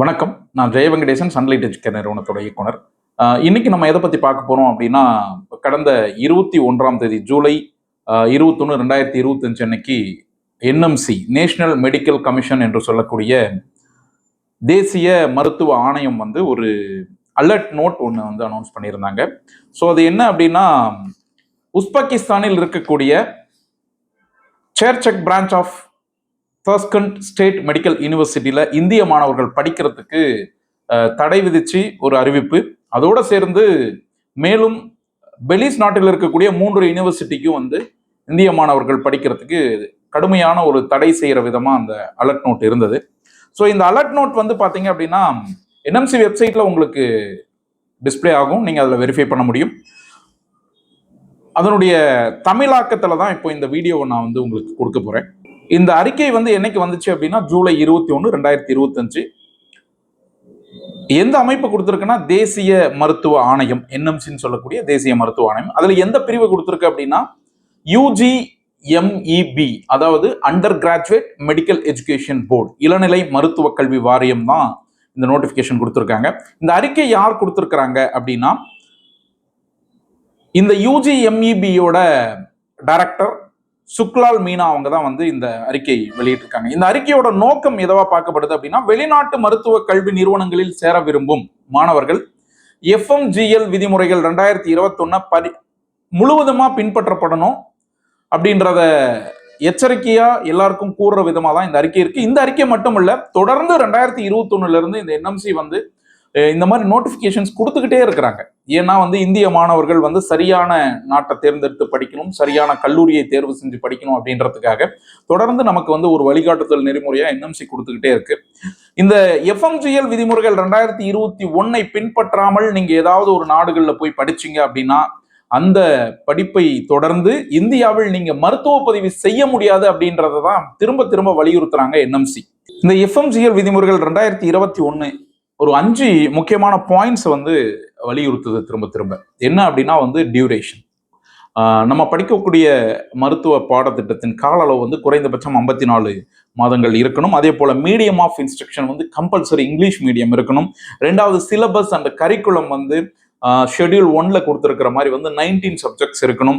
வணக்கம். நான் ஜெயவெங்கடேசன் sunlight Educare நிறுவனத்தோட இயக்குனர். இன்னைக்கு நம்ம எதை பத்தி பார்க்க போறோம் அப்படின்னா கடந்த இருபத்தி ஒன்றாம் தேதி ஜூலை இருபத்தொன்று ரெண்டாயிரத்தி இருபத்தஞ்சு அன்னைக்கு என்எம்சி நேஷனல் மெடிக்கல் கமிஷன் என்று சொல்லக்கூடிய தேசிய மருத்துவ ஆணையம் வந்து ஒரு அலர்ட் நோட் ஒன்று வந்து அனௌன்ஸ் பண்ணியிருந்தாங்க. ஸோ அது என்ன அப்படின்னா உஸ்பெகிஸ்தானில் இருக்கக்கூடிய Chirchik branch of Tashkent state medical யூனிவர்சிட்டியில் இந்திய மாணவர்கள் படிக்கிறதுக்கு தடை விதிச்சு ஒரு அறிவிப்பு. அதோடு சேர்ந்து மேலும் பெலிஸ் நாட்டில் இருக்கக்கூடிய மூன்று யூனிவர்சிட்டிக்கும் வந்து இந்திய மாணவர்கள் படிக்கிறதுக்கு கடுமையான ஒரு தடை செய்கிற விதமாக அந்த அலர்ட் நோட் இருந்தது. ஸோ இந்த அலர்ட் நோட் வந்து பார்த்தீங்க அப்படின்னா என்எம்சி வெப்சைட்டில் உங்களுக்கு டிஸ்ப்ளே ஆகும். நீங்கள் அதில் வெரிஃபை பண்ண முடியும். அதனுடைய தமிழாக்கத்தில் தான் இப்போ இந்த வீடியோவை நான் வந்து உங்களுக்கு கொடுக்க போகிறேன் இந்த அறிக்கை வந்து என்னைக்கு வந்துச்சு அப்படின்னா ஜூலை இருபத்தி ஒன்று ரெண்டாயிரத்தி இருபத்தஞ்சு. எந்த அமைப்பு கொடுத்துருக்குன்னா தேசிய மருத்துவ ஆணையம் என்எம்சின்னு சொல்லக்கூடிய தேசிய மருத்துவ ஆணையம். அதில் எந்த பிரிவு கொடுத்துருக்கு அப்படின்னா யூஜி எம்இபி அதாவது under graduate medical education board இளநிலை மருத்துவ கல்வி வாரியம் தான் இந்த நோட்டிபிகேஷன் கொடுத்துருக்காங்க. இந்த அறிக்கை யார் கொடுத்துருக்குறாங்க அப்படின்னா இந்த யூஜி எம்இபியோட டைரக்டர் சுக்லால் மீனா அவங்க தான் வந்து இந்த அறிக்கை வெளியிட்டிருக்காங்க. இந்த அறிக்கையோட நோக்கம் எதவா பார்க்கப்படுது அப்படின்னா வெளிநாட்டு மருத்துவ கல்வி நிறுவனங்களில் சேர விரும்பும் மாணவர்கள் எஃப்எம்ஜிஎல் விதிமுறைகள் ரெண்டாயிரத்தி இருபத்தொன்னு பரி முழுவதுமா பின்பற்றப்படணும் அப்படின்றத எச்சரிக்கையா எல்லாருக்கும் கூறுற விதமா தான் இந்த அறிக்கை இருக்கு. இந்த அறிக்கை மட்டும் இல்ல தொடர்ந்து ரெண்டாயிரத்தி இருபத்தொன்னுல இருந்து இந்த என்எம்சி வந்து இந்த மாதிரி நோட்டிபிகேஷன்ஸ் கொடுத்துக்கிட்டே இருக்கிறாங்க. ஏன்னா வந்து இந்திய மாணவர்கள் வந்து சரியான நாட்டை தேர்ந்தெடுத்து படிக்கணும் சரியான கல்லூரியை தேர்வு செஞ்சு படிக்கணும் அப்படின்றதுக்காக தொடர்ந்து நமக்கு வந்து ஒரு வழிகாட்டுதல் நெறிமுறையா என்எம்சி கொடுத்துக்கிட்டே இருக்கு. இந்த எஃப்எம்ஜிஎல் விதிமுறைகள் ரெண்டாயிரத்தி இருபத்தி ஒன்னை பின்பற்றாமல் நீங்க ஏதாவது ஒரு நாடுகளில் போய் படிச்சீங்க அப்படின்னா அந்த படிப்பை தொடர்ந்து இந்தியாவில் நீங்க மருத்துவ பதிவு செய்ய முடியாது அப்படின்றத தான் திரும்ப திரும்ப வலியுறுத்துறாங்க என்எம்சி இந்த எஃப்எம்ஜிஎல் விதிமுறைகள் ரெண்டாயிரத்தி இருபத்தி ஒன்று ஒரு அஞ்சு முக்கியமான பாயிண்ட்ஸ் வந்து வலியுறுத்துது திரும்ப திரும்ப. என்ன அப்படின்னா வந்து டியூரேஷன் நம்ம படிக்கக்கூடிய மருத்துவ பாடத்திட்டத்தின் கால அளவு வந்து குறைந்தபட்சம் ஐம்பத்தி நாலு மாதங்கள் இருக்கணும். அதே போல் மீடியம் ஆஃப் இன்ஸ்ட்ரக்ஷன் வந்து கம்பல்சரி இங்கிலீஷ் மீடியம் இருக்கணும். ரெண்டாவது சிலபஸ் அண்ட் கரிக்குலம் வந்து ஷெட்யூல் ஒன்ல கொடுத்துருக்கிற மாதிரி வந்து நைன்டீன் சப்ஜெக்ட்ஸ் இருக்கணும்.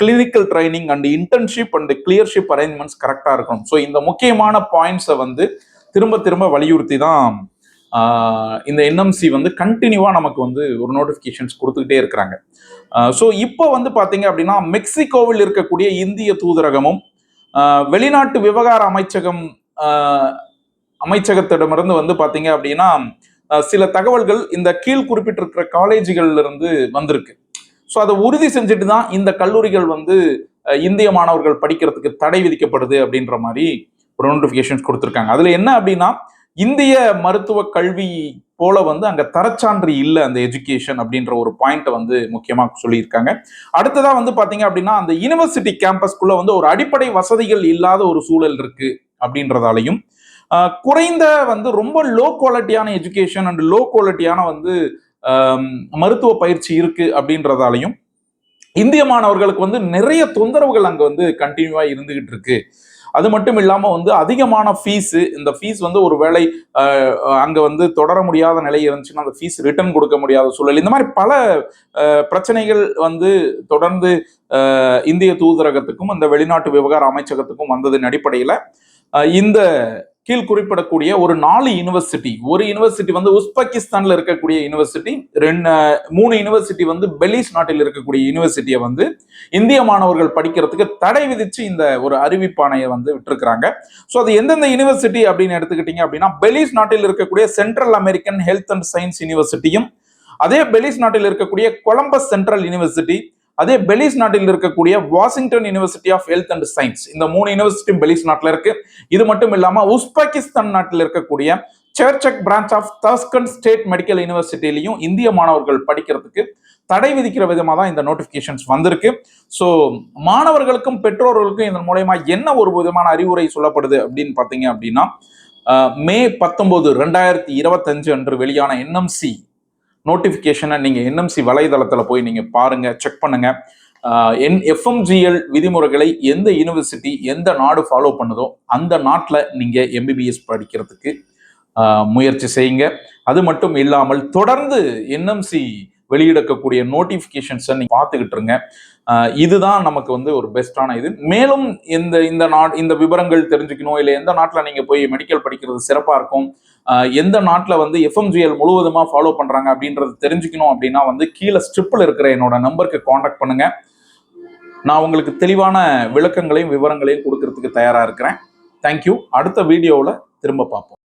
Clinical training and internship and clerkship arrangements கரெக்டாக இருக்கணும். ஸோ இந்த முக்கியமான பாயிண்ட்ஸை வந்து திரும்ப திரும்ப வலியுறுத்தி தான் இந்த என்எம்சி வந்து கண்டினியூவாக நமக்கு வந்து ஒரு நோட்டிஃபிகேஷன்ஸ் கொடுத்துக்கிட்டே இருக்கிறாங்க. ஸோ இப்போ வந்து பார்த்தீங்க அப்படின்னா மெக்சிகோவில் இருக்கக்கூடிய இந்திய தூதரகமும் வெளிநாட்டு விவகார அமைச்சகம் அமைச்சகத்திடமிருந்து வந்து பார்த்தீங்க அப்படின்னா சில தகவல்கள் இந்த கீழ் குறிப்பிட்டிருக்கிற காலேஜுகள்ல இருந்து வந்திருக்கு. ஸோ அதை உறுதி செஞ்சுட்டு தான் இந்த கல்லூரிகள் வந்து இந்திய மாணவர்கள் படிக்கிறதுக்கு தடை விதிக்கப்படுது அப்படின்ற மாதிரி ஒரு நோட்டிஃபிகேஷன்ஸ் கொடுத்துருக்காங்க. அதில் என்ன அப்படின்னா இந்திய மருத்துவ கல்வி போல வந்து அங்க தரச்சான்று இல்லை அந்த எஜுகேஷன் அப்படின்ற ஒரு பாயிண்ட்டை வந்து முக்கியமா சொல்லியிருக்காங்க. அடுத்ததா வந்து பாத்தீங்க அப்படின்னா அந்த யூனிவர்சிட்டி கேம்பஸ்குள்ள வந்து ஒரு அடிப்படை வசதிகள் இல்லாத ஒரு சூழல் இருக்கு அப்படின்றதாலையும் குறைந்த வந்து ரொம்ப லோ குவாலிட்டியான எஜுகேஷன் அண்ட் லோ குவாலிட்டியான வந்து மருத்துவ பயிற்சி இருக்கு அப்படின்றதாலையும் இந்திய மாணவர்களுக்கு வந்து நிறைய தொந்தரவுகள் அங்க வந்து கண்டினியூவா இருந்துகிட்டு இருக்கு. அது மட்டும் இல்லாமல் வந்து அதிகமான ஃபீஸு இந்த ஃபீஸ் வந்து ஒரு வேளை அங்கே வந்து தொடர முடியாத நிலை இருந்துச்சுன்னா அந்த ஃபீஸ் ரிட்டர்ன் கொடுக்க முடியாத சூழல். இந்த மாதிரி பல பிரச்சனைகள் வந்து தொடர்ந்து இந்திய தூதரகத்துக்கும் அந்த வெளிநாட்டு விவகார அமைச்சகத்துக்கும் வந்ததின் அடிப்படையில் இந்த கீழ் குறிப்பிடக்கூடிய ஒரு நாலு யூனிவர்சிட்டி ஒரு யூனிவர்சிட்டி வந்து உஸ்பெகிஸ்தான்ல இருக்கக்கூடிய யூனிவர்சிட்டி ரெண்டு மூணு யூனிவர்சிட்டி வந்து பெலிஸ் நாட்டில் இருக்கக்கூடிய யூனிவர்சிட்டியை வந்து இந்திய மாணவர்கள் படிக்கிறதுக்கு தடை விதிச்சு இந்த ஒரு அறிவிப்பாணையை வந்து விட்டுருக்குறாங்க. ஸோ அது எந்தெந்த யூனிவர்சிட்டி அப்படின்னு எடுத்துக்கிட்டீங்க அப்படின்னா பெலிஸ் நாட்டில் இருக்கக்கூடிய Central American Health and Science யூனிவர்சிட்டியும் அதே பெலிஸ் நாட்டில் இருக்கக்கூடிய கொலம்பஸ் சென்ட்ரல் யூனிவர்சிட்டி அதே பெலிஸ் நாட்டில் இருக்கக்கூடிய Washington university of health and science இந்த மூணு யூனிவர்சிட்டியும் பெலிஸ் நாட்டில் இருக்கு. இது மட்டும் இல்லாம உஸ்பெகிஸ்தான் நாட்டில் இருக்கக்கூடிய Chirchik branch of Tashkent state medical யூனிவர்சிட்டிலையும் இந்திய மாணவர்கள் படிக்கிறதுக்கு தடை விதிக்கிற விதமாக தான் இந்த நோட்டிஃபிகேஷன்ஸ் வந்திருக்கு. ஸோ மாணவர்களுக்கும் பெற்றோர்களுக்கும் இதன் மூலயமா என்ன ஒரு விதமான அறிவுரை சொல்லப்படுது அப்படின்னு பார்த்தீங்க அப்படின்னா மே பத்தொன்பது ரெண்டாயிரத்தி இருபத்தஞ்சு அன்று வெளியான என்எம்சி நோட்டிஃபிகேஷனை நீங்கள் என்எம்சி வலைதளத்தில் போய் நீங்கள் பாருங்கள் செக் பண்ணுங்க. என் எஃப்எம்ஜிஎல் விதிமுறைகளை எந்த யூனிவர்சிட்டி எந்த நாடு ஃபாலோ பண்ணுதோ அந்த நாட்டில் நீங்கள் எம்பிபிஎஸ் படிக்கிறதுக்கு முயற்சி செய்யுங்க. அது மட்டும் இல்லாமல் தொடர்ந்து என்எம்சி வெளியிடக்கூடிய நோட்டிஃபிகேஷன்ஸை நீங்கள் பார்த்துக்கிட்டு இருங்க. இதுதான் நமக்கு வந்து ஒரு பெஸ்ட்டான இது. மேலும் இந்த இந்த நாட் இந்த விவரங்கள் தெரிஞ்சுக்கணும் இல்லை எந்த நாட்டில் நீங்கள் போய் மெடிக்கல் படிக்கிறது சிறப்பாக இருக்கும் எந்த நாட்டில் வந்து எஃப்எம்ஜிஎல் முழுவதுமாக ஃபாலோ பண்ணுறாங்க அப்படின்றது தெரிஞ்சுக்கணும் அப்படின்னா வந்து கீழே ஸ்ட்ரிப்பில் இருக்கிற என்னோட நம்பருக்கு காண்டாக்ட் பண்ணுங்கள் நான் உங்களுக்கு தெளிவான விளக்கங்களையும் விவரங்களையும் கொடுக்கறதுக்கு தயாராக இருக்கிறேன். தேங்க்யூ அடுத்த வீடியோவில் திரும்ப பார்ப்போம்.